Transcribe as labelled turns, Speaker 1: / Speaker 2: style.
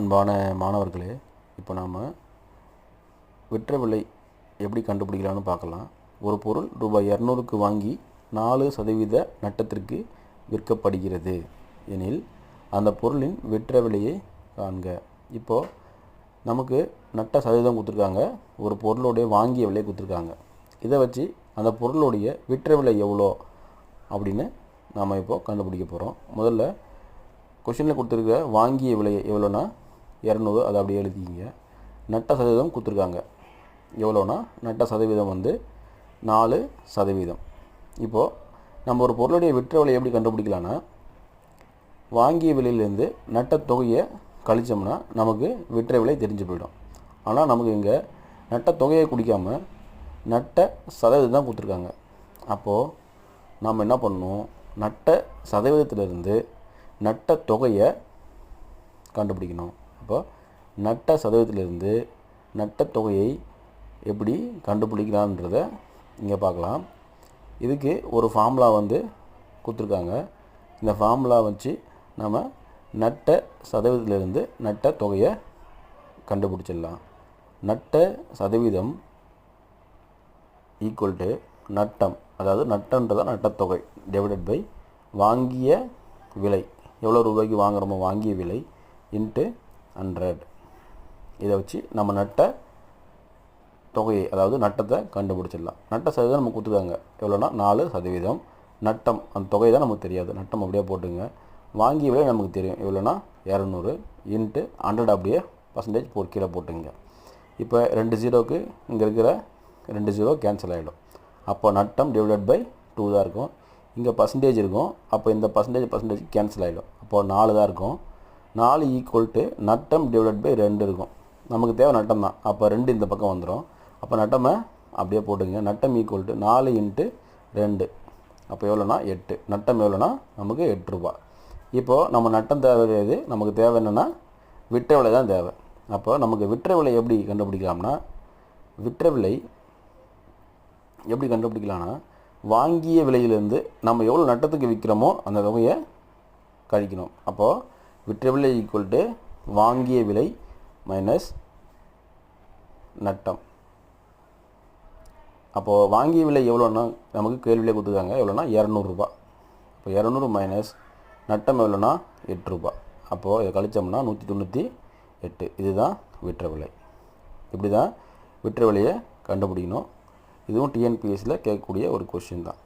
Speaker 1: அன்பான மாணவர்களே இப்போ நாம் விற்ற விலை எப்படி கண்டுபிடிக்கலாம்னு பார்க்கலாம். ஒரு பொருள் ரூபாய் இரநூறுக்கு வாங்கி நாலு சதவீத நட்டத்திற்கு விற்கப்படுகிறது. எனில் அந்த பொருளின் விற்ற விலையை காண்க. இப்போது நமக்கு நட்ட சதவீதம் கொடுத்துருக்காங்க ஒரு பொருளுடைய வாங்கிய விலையை கொடுத்துருக்காங்க. இதை வச்சு அந்த பொருளுடைய விற்ற விலை எவ்வளோ அப்படின்னு நாம் இப்போது கண்டுபிடிக்க போகிறோம் முதல்ல கொஷினில் கொடுத்துருக்க வாங்கிய விலை எவ்வளோனா இரநூறு அதை அப்படியே எழுதிக்கிங்க நட்ட சதவீதம் கொடுத்துருக்காங்க. எவ்வளோனா நட்ட சதவீதம் வந்து நாலு சதவீதம். இப்போது நம்ம ஒரு பொருளுடைய விற்ற விலை எப்படி கண்டுபிடிக்கலான்னா வாங்கிய விலையிலேருந்து நட்ட தொகையை கழிச்சோம்னா நமக்கு விற்ற விலை தெரிஞ்சு போயிடும். ஆனால் நமக்கு இங்கே நட்ட தொகையை குடிக்காமல் நட்ட சதவீதம் தான் கொடுத்துருக்காங்க. அப்போது நாம் என்ன பண்ணணும்? நட்ட சதவீதத்திலிருந்து நட்ட தொகையை கண்டுபிடிக்கணும். அப்போ நட்ட சதவீதத்திலிருந்து நட்ட தொகையை எப்படி கண்டுபிடிக்கலான்றத இங்கே பார்க்கலாம். இதுக்கு ஒரு ஃபார்முலா வந்து கொடுத்துருக்காங்க. இந்த ஃபார்முலா வச்சு நம்ம நட்ட சதவீதத்திலிருந்து நட்ட தொகையை கண்டுபிடிச்சிடலாம். நட்ட சதவீதம் ஈக்குவல் டு நட்டம் அதாவது நட்டன்றதான் நட்டத்தொகை டிவைடட் பை வாங்கிய விலை. எவ்வளோ ரூபாய்க்கு வாங்குகிறோமோ வாங்கிய விலை இன்ட்டு ஹண்ட்ரட் இதை வச்சு நம்ம நட்ட தொகையை அதாவது நட்டத்தை கண்டுபிடிச்சிடலாம். நட்ட சதவீதம் நம்ம கொடுத்துருக்காங்க. எவ்வளோனா நாலு சதவீதம். நட்டம் அந்த தொகை தான் நமக்கு தெரியாது. நட்டம் அப்படியே போட்டுங்க. வாங்கிய விலை நமக்கு தெரியும். எவ்வளோனா இரநூறு இன்ட்டு ஹண்ட்ரட் அப்படியே பர்சன்டேஜ் போர் கீழே போட்டுங்க. இப்போ ரெண்டு ஜீரோவுக்கு இங்கே இருக்கிற ரெண்டு ஜீரோ கேன்சல் ஆகிடும் அப்போ நட்டம் டிவைடட் பை டூ தான் இருக்கும். இங்கே பர்சன்டேஜ் இருக்கும். அப்போ இந்த பர்சன்டேஜ் பர்சன்டேஜ் கேன்சல் ஆகிடும் அப்போது நாலு தான் இருக்கும். நாலு ஈக்குவல் டு நட்டம் டிவைட் பை ரெண்டு இருக்கும். நமக்கு தேவை நட்டம் தான். அப்போ ரெண்டு இந்த பக்கம் வந்துடும் அப்போ நட்டமை அப்படியே போட்டுங்க நட்டம் ஈக்குவல் டு நாலு இன்ட்டு ரெண்டு. அப்போ எவ்வளோனா எட்டு. நட்டம் எவ்வளோனா நமக்கு எட்டு ரூபா. இப்போது நம்ம நட்டம் தேவை கிடையாது நமக்கு தேவை என்னென்னா விற்ற விலை தான் தேவை. அப்போ நமக்கு விற்ற விலை எப்படி கண்டுபிடிக்கலாம்னா விற்ற விலை எப்படி கண்டுபிடிக்கலாம்னா வாங்கிய விலையிலேருந்து நம்ம எவ்வளோ நட்டத்துக்கு விற்கிறோமோ அந்த தொகையை கழிக்கணும். அப்போது விற்ற விலை ஈக்குவல் டு வாங்கிய விலை மைனஸ் நட்டம். அப்போது வாங்கிய விலை எவ்வளோன்னா நமக்கு கேள்வியிலே கொடுத்துருக்காங்க. எவ்வளோனா இரநூறுபா. இப்போ இரநூறு மைனஸ் நட்டம் எவ்வளோனா எட்டு ரூபா அப்போது இதை கழிச்சோம்னா நூற்றி தொண்ணூற்றி எட்டு. இதுதான் விற்ற விலை இப்படி தான் விற்ற விலையை கண்டுபிடிக்கணும். இதுவும் டிஎன்பிஎஸ்சியில் கேட்கக்கூடிய ஒரு கொஷின் தான்.